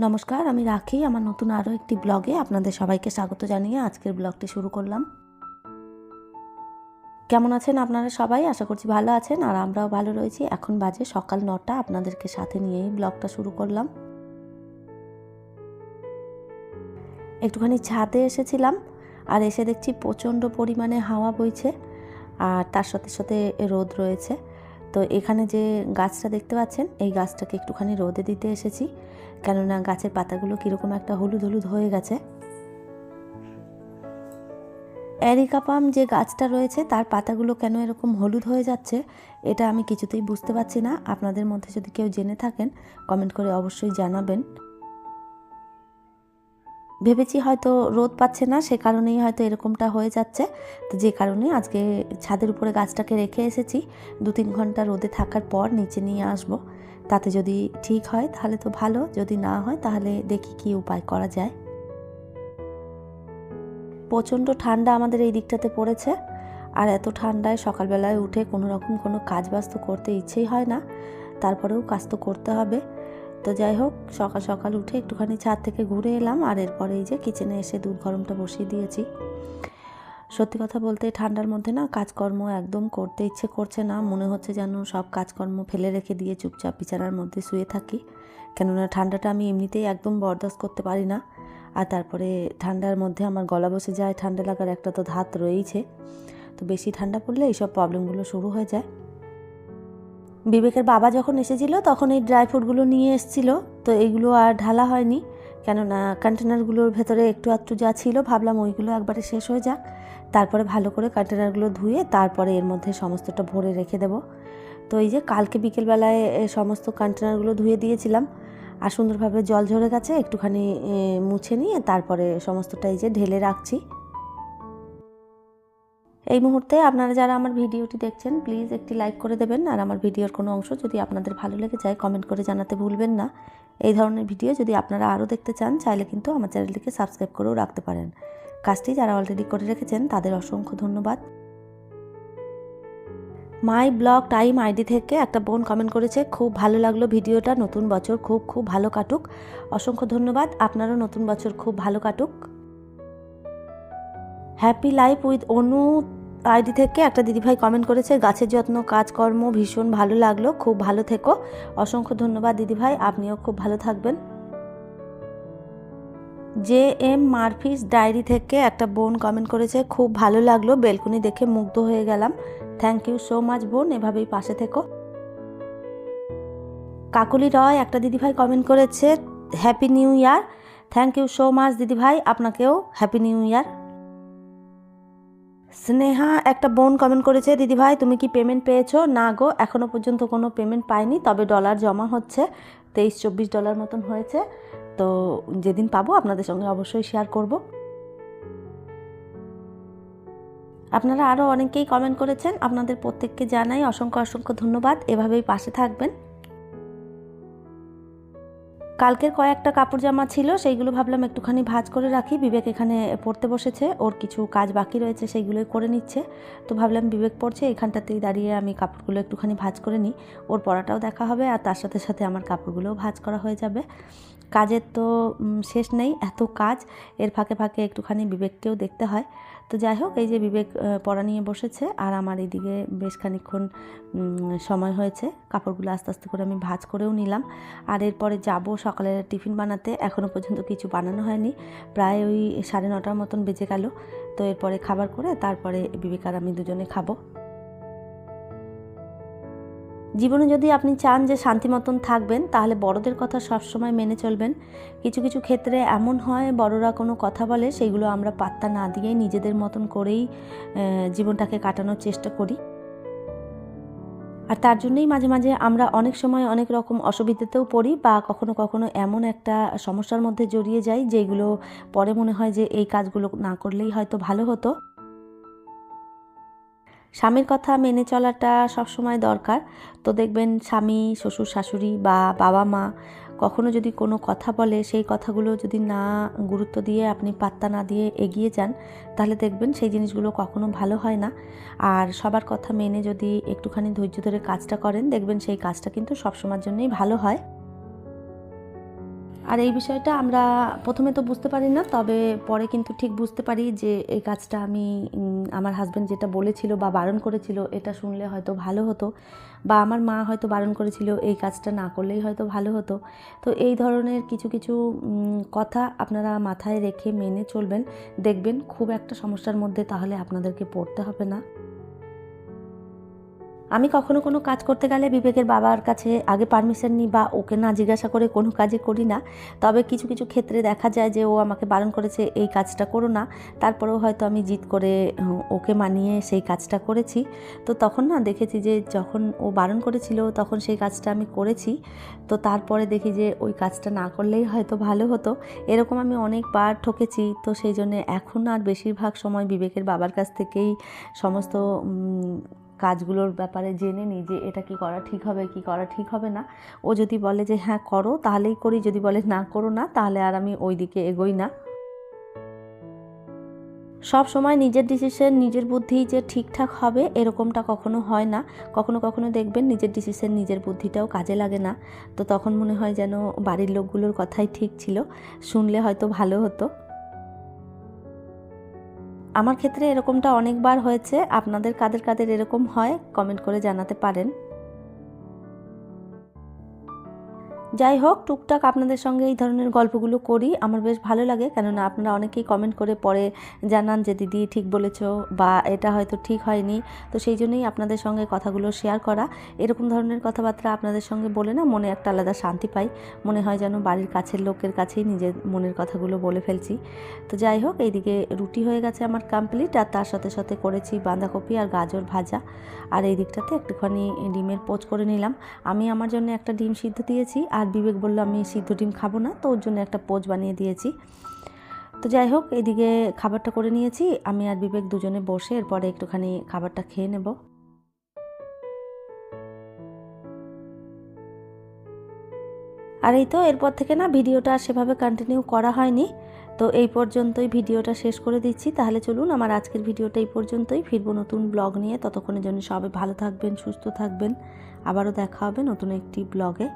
নমস্কার, আমি রাখি। আমার নতুন আরও একটি ব্লগে আপনাদের সবাইকে স্বাগত জানিয়ে আজকের ব্লগটি শুরু করলাম। কেমন আছেন আপনারা সবাই? আশা করছি ভালো আছেন আর আমরাও ভালো রয়েছি। এখন বাজে সকাল নটা। আপনাদেরকে সাথে নিয়েই ব্লগটা শুরু করলাম। একটুখানি ছাদে এসেছিলাম আর এসে দেখছি প্রচণ্ড পরিমাণে হাওয়া বইছে আর তার সাথে সাথে রোদ রয়েছে। তো এখানে যে গাছটা দেখতে পাচ্ছেন, এই গাছটাকে একটুখানি রোদে দিতে এসেছি। কেননা গাছের পাতাগুলো কীরকম একটা হলুদ হলুদ হয়ে গেছে। অ্যারিকাপাম যে গাছটা রয়েছে, তার পাতাগুলো কেন এরকম হলুদ হয়ে যাচ্ছে, এটা আমি কিছুতেই বুঝতে পারছি না। আপনাদের মধ্যে যদি কেউ জেনে থাকেন, কমেন্ট করে অবশ্যই জানাবেন। ভেবেছি হয়তো রোদ পাচ্ছে না, সে কারণেই হয়তো এরকমটা হয়ে যাচ্ছে। তো যে কারণে আজকে ছাদের উপরে গাছটাকে রেখে এসেছি। দু তিন ঘণ্টা রোদে থাকার পর নিচে নিয়ে আসব। তাতে যদি ঠিক হয় তাহলে তো ভালো, যদি না হয় তাহলে দেখি কি উপায় করা যায়। প্রচণ্ড ঠান্ডা আমাদের এই দিকটাতে পড়েছে। আর এত ঠান্ডায় সকালবেলায় উঠে কোনো রকম কোনো কাজ বাজ তো করতে ইচ্ছেই হয় না। তারপরেও কাজ তো করতে হবে। তো যাই হোক, সকাল সকাল উঠে একটুখানি ছাদ থেকে ঘুরে এলাম আর এরপরে এই যে কিচেনে এসে দুধ গরমটা বসিয়ে দিয়েছি। সত্যি কথা বলতে ঠান্ডার মধ্যে না কাজকর্ম একদম করতে ইচ্ছে করছে না। মনে হচ্ছে যেন সব কাজকর্ম ফেলে রেখে দিয়ে চুপচাপ বিছানার মধ্যে শুয়ে থাকি। কেননা ঠান্ডাটা আমি এমনিতেই একদম বরদাস্ত করতে পারি না। আর তারপরে ঠান্ডার মধ্যে আমার গলা বসে যায়, ঠান্ডা লাগার একটা তো ধাত রয়েইছে। তো বেশি ঠান্ডা পড়লে এইসব প্রবলেমগুলো শুরু হয়ে যায়। বিবেকের বাবা যখন এসেছিল, তখন এই ড্রাই ফ্রুটগুলো নিয়ে এসেছিল। তো এইগুলো আর ঢালা হয়নি, কেননা কন্টেনারগুলোর ভেতরে একটু আধটু যা ছিল, ভাবলাম ওইগুলো একবারে শেষ হয়ে যাক। তারপরে ভালো করে কন্টেনারগুলো ধুয়ে তারপরে এর মধ্যে সমস্তটা ভরে রেখে দেব। তো এই যে কালকে বিকেলবেলায় সমস্ত কন্টেনারগুলো ধুয়ে দিয়েছিলাম, আর সুন্দরভাবে জল ঝরে গেছে, একটুখানি মুছে নিয়ে তারপরে সমস্তটা এই যে ঢেলে রাখছি। এই মুহূর্তে আপনারা যারা আমার ভিডিওটি দেখছেন প্লিজ একটি লাইক করে দেবেন আর আমার ভিডিওর কোনো অংশ যদি আপনাদের ভালো লেগে যায় কমেন্ট করে জানাতে ভুলবেন না। এই ধরনের ভিডিও যদি আপনারা আরও দেখতে চান, চাইলে কিন্তু আমার চ্যানেলটিকে সাবস্ক্রাইব করেও রাখতে পারেন। কাজটি যারা অলরেডি করে রেখেছেন, তাদের অসংখ্য ধন্যবাদ। মাই ব্লগ টাইম আইডি থেকে একটা বোন কমেন্ট করেছে, খুব ভালো লাগল ভিডিওটা, নতুন বছর খুব খুব ভালো কাটুক। অসংখ্য ধন্যবাদ, আপনারও নতুন বছর খুব ভালো কাটুক। Happy life with Anu ID থেকে একটা দিদিভাই কমেন্ট করেছে, গাছের যত্ন, কাজকর্ম ভীষণ ভালো লাগল, খুব ভালো থেকো। অসংখ্য ধন্যবাদ দিদিভাই, আপনিও খুব ভালো থাকবেন। জে এম মারফিস ডায়েরি থেকে একটা বোন কমেন্ট করেছে, খুব ভালো লাগল, বেলকুনি দেখে মুগ্ধ হয়ে গেলাম। থ্যাংক ইউ সো মাচ বোন, এভাবেই পাশে থেকো। কাকুলি রয় একটা দিদিভাই কমেন্ট করেছে happy new year thank you so much দিদিভাই, আপনাকেও হ্যাপি নিউ ইয়ার স্নেহা, একটা বোন কমেন্ট করেছে দিদিভাই তুমি কি পেমেন্ট পেয়েছ? না গো এখনও পর্যন্ত কোনো পেমেন্ট পাইনি, তবে ডলার জমা হচ্ছে, তেইশ, চব্বিশ ডলার মতন হয়েছে। তো যেদিন পাবো, আপনাদের সঙ্গে অবশ্যই শেয়ার করব। আপনারা আরও অনেকেই কমেন্ট করেছেন, আপনাদের প্রত্যেককে জানাই অসংখ্য অসংখ্য ধন্যবাদ, এভাবেই পাশে থাকবেন। কালকের কয়েকটা কাপড় জামা ছিল, সেইগুলো ভাবলাম একটুখানি ভাজ করে রাখি। বিবেক এখানে পড়তে বসেছে, ওর কিছু কাজ বাকি রয়েছে সেইগুলোই করে নিচ্ছে। তো ভাবলাম বিবেক পড়ছে, এখানটাতেই দাঁড়িয়ে আমি কাপড়গুলো একটুখানি ভাজ করে নিই। ওর পড়াটাও দেখা হবে, আর তার সাথে সাথে আমার কাপড়গুলোও ভাজ করা হয়ে যাবে। কাজের তো শেষ নেই, এত কাজ। এর ফাঁকে ফাঁকে একটুখানি বিবেককেও দেখতে হয়। তো যাই হোক, এই যে বিবেক পড়া নিয়ে বসেছে আর আমার এদিকে বেশ খানিক্ষণ সময় হয়েছে। কাপড়গুলো আস্তে আস্তে করে আমি ভাজ করেও নিলাম। আর এরপরে যাব সকালের টিফিন বানাতে। এখনও পর্যন্ত কিছু বানানো হয়নি। প্রায় ওই সাড়ে নটার মতন বেজে গেল। তো এরপরে খাবার করে তারপরে বিবেক আর আমি দুজনে খাব। জীবনে যদি আপনি চান যে শান্তি মতন থাকবেন, তাহলে বড়দের কথা সবসময় মেনে চলবেন। কিছু কিছু ক্ষেত্রে এমন হয়, বড়রা কোনো কথা বলে, সেগুলো আমরা পাত্তা না দিয়ে নিজেদের মতন করেই জীবনটাকে কাটানোর চেষ্টা করি। আর তার জন্যই মাঝে মাঝে আমরা অনেক সময় অনেক রকম অসুবিধাতেও পড়ি বা কখনো কখনো এমন একটা সমস্যার মধ্যে জড়িয়ে যাই, যেগুলো পরে মনে হয় যে এই কাজগুলো না করলেই হয়তো ভালো হতো। স্বামীর কথা মেনে চলাটা সবসময় দরকার। তো দেখবেন স্বামী, শ্বশুর, শাশুড়ি বা বাবা মা কখনো যদি কোনো কথা বলে, সেই কথাগুলো যদি না গুরুত্ব দিয়ে আপনি পাত্তা না দিয়ে এগিয়ে যান, তাহলে দেখবেন সেই জিনিসগুলো কখনো ভালো হয় না। আর সবার কথা মেনে যদি একটুখানি ধৈর্য ধরে কাজটা করেন, দেখবেন সেই কাজটা কিন্তু সবসময়ের জন্যই ভালো হয়। আর এই বিষয়টা আমরা প্রথমে তো বুঝতে পারি না, তবে পরে কিন্তু ঠিক বুঝতে পারি যে এই কাজটা আমি আমার হাজব্যান্ড যেটা বলেছিল বা বারণ করেছিল এটা শুনলে হয়তো ভালো হতো বা আমার মা হয়তো বারণ করেছিল এই কাজটা না করলেই হয়তো ভালো হতো। তো এই ধরনের কিছু কিছু কথা আপনারা মাথায় রেখে মেনে চলবেন, দেখবেন খুব একটা সমস্যার মধ্যে তাহলে আপনাদেরকে পড়তে হবে না। আমি কখনো কোনো কাজ করতে গেলে বিবেকের বাবার কাছে আগে পারমিশন নিই বা ওকে না জিজ্ঞাসা করে কোনো কাজই করি না। তবে কিছু কিছু ক্ষেত্রে দেখা যায় যে ও আমাকে বারণ করেছে, এই কাজটা করো না। তারপরেও হয়তো আমি জিদ করে ওকে মানিয়ে সেই কাজটা করেছি। তো তখন না দেখেছি যে যখন ও বারণ করেছিল তখন সেই কাজটা আমি করেছি। তো তারপরে দেখি যে ওই কাজটা না করলেই হয়তো ভালো হতো। এরকম আমি অনেকবার ঠকেছি। তো সেই জন্য এখন আর বেশিরভাগ সময় বিবেকের বাবার কাছ থেকেই সমস্ত কাজগুলোর ব্যাপারে জেনে নিই যে এটা কি করা ঠিক হবে, কি করা ঠিক হবে না। ও যদি বলে যে হ্যাঁ করো, তাহলেই করি, যদি বলে না, করো না, তাহলে আর আমি ওই দিকে এগোই না। সব সময় নিজের ডিসিশন নিজের বুদ্ধি যে ঠিকঠাক হবে, এরকমটা কখনো হয় না। কখনো কখনো দেখবেন নিজের ডিসিশন নিজের বুদ্ধিটাও কাজে লাগে না। তো তখন মনে হয় যেন বাড়ির লোকগুলোর কথাই ঠিক ছিল। শুনলে হয়তো ভালো হতো। আমার ক্ষেত্রে এরকমটা অনেকবার হয়েছে। আপনাদের কাদের কাদের এরকম হয় কমেন্ট করে জানাতে পারেন। যাই হোক, টুকটাক আপনাদের সঙ্গে এই ধরনের গল্পগুলো করি। আমার বেশ ভালো লাগে, কেননা আপনারা অনেকেই কমেন্ট করে পরে জানান যে, দিদি, ঠিক বলেছ বা এটা হয়তো ঠিক হয়নি। তো সেই জন্যই আপনাদের সঙ্গে কথাগুলো শেয়ার করা। এরকম ধরনের কথাবার্তা আপনাদের সঙ্গে বলে না, মনে একটা আলাদা শান্তি পাই। মনে হয় যেন বাড়ির কাছের লোকের কাছেই নিজের মনের কথাগুলো বলে ফেলছি। তো যাই হোক, এইদিকে রুটি হয়ে গেছে আমার কমপ্লিট আর তার সাথে সাথে করেছি বাঁধাকপি আর গাজর ভাজা। আর এই দিকটাতে একটুখানি ডিমের পোচ করে নিলাম। আমি আমার জন্য একটা ডিম সিদ্ধ দিয়েছি, আর বিবেক বলল, আমি সিদ্ধ ডিম খাব না, তো ওর জন্য একটা পোচ বানিয়ে দিয়েছি। তো যাই হোক, এদিকে খাবারটা করে নিয়েছি। আমি আর বিবেক দুজনে বসে এরপরে একটুখানি খাবারটা খেয়ে নেব। আর এই তো, এরপর থেকে না ভিডিওটা আর সেভাবে কন্টিনিউ করা হয়নি। তো এই পর্যন্তই ভিডিওটা শেষ করে দিচ্ছি। তাহলে চলুন, আমার আজকের ভিডিওটা এই পর্যন্তই। ফিরবো নতুন ব্লগ নিয়ে। ততক্ষণের জন্য সবাই ভালো থাকবেন, সুস্থ থাকবেন। আবারও দেখা হবে নতুন একটি ব্লগে।